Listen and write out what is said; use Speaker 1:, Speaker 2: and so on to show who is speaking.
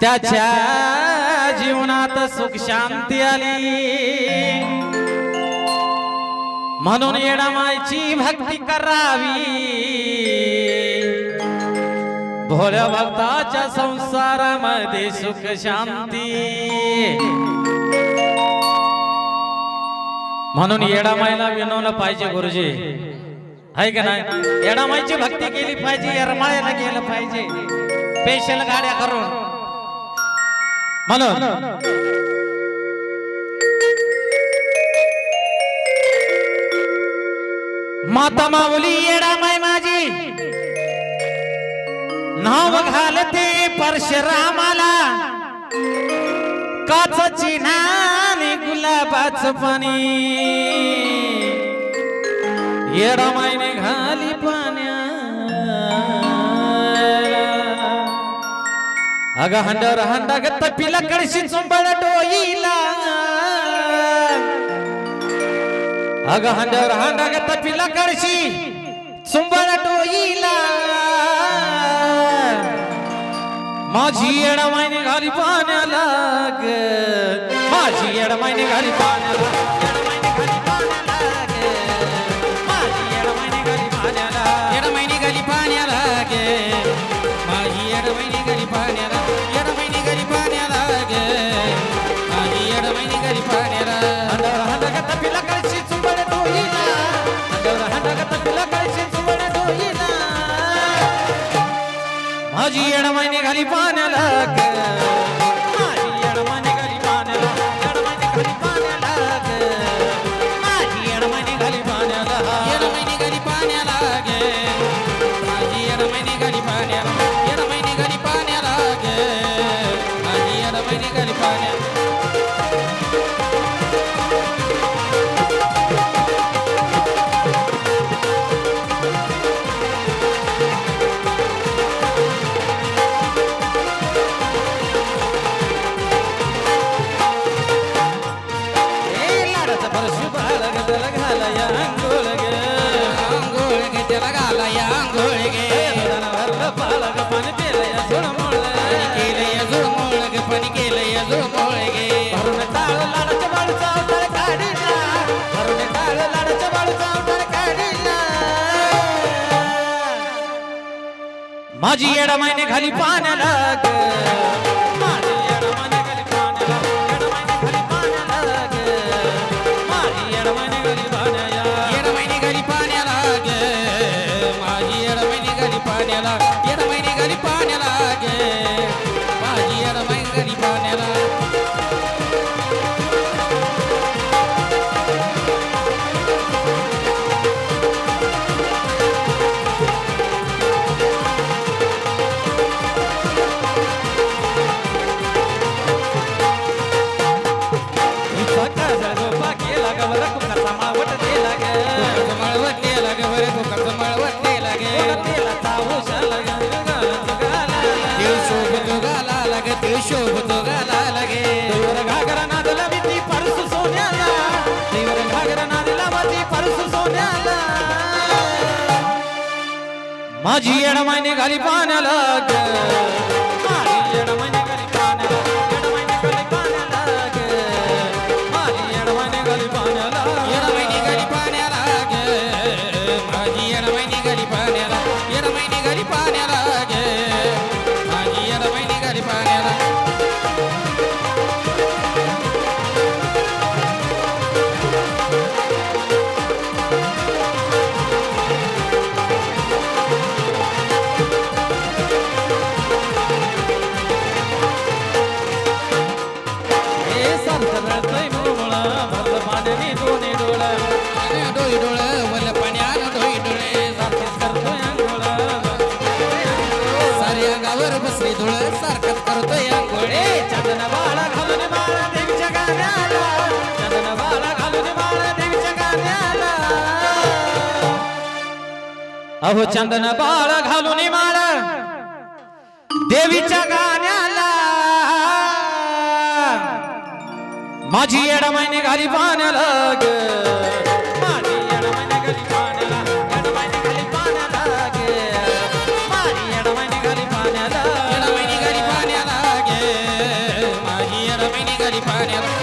Speaker 1: त्याच्या जीवनात सुख शांती आली. म्हणून येडामायची भक्ती करावी. भोळ्या भक्ताच्या संसारामध्ये सुख शांती. म्हणून येडामाईला विनवलं पाहिजे गुरुजी. आहे का नाही? येडामाईची भक्ती केली पाहिजे येरमाळ्याला गेलं पाहिजे. स्पेशल गाड्या करून. म्हणून. माता माऊली येडामाई माझी. नाव घालते परशुरामाला. काचाची नाने गुलाबाच पाणी. येडामाईने घाली पाण्या. अग हंडर हंडा ग पिला कडशी चुंबळ डोईला. अग हंडर हंडा ग पिला कडशी चुंबळ डोईला. माझी येडमाईने घाली पाण्याला ग माझी येडमाईने घाली पाण्याला
Speaker 2: एडमैनी गली पाण्याला
Speaker 1: अंडर हंडगत पिला कळशी चुंबड डोईला अंडर हंडगत कळशी चुंबड माझी घाली पाण्याला. माझी येडमाईने खाली पाण्याला ग माझी येडमाईने खाली पाण्याला येडमाईने खाली पाण्याला ग माझी येडमाईने खाली पाण्याला
Speaker 2: एडमैनी गली पाण्याला गे माझी एडमैनी गली पाण्याला एडमैनी गली पाण्याला गे माझी एडमैनी गली पाण्याला शोभतो गाला गे
Speaker 1: देवर घागरा नादला भीती परसू सोन्याला देवर घागरा नादला भीती परसू सोन्याला माझी येडमाईने घाली पाण्याला. अहो चंदन बाळ घालून माळ देवीच्या गाण्याला. माझी येड महिने घाली पाण्याला माझी येड महिने
Speaker 2: घाली पाण्याला.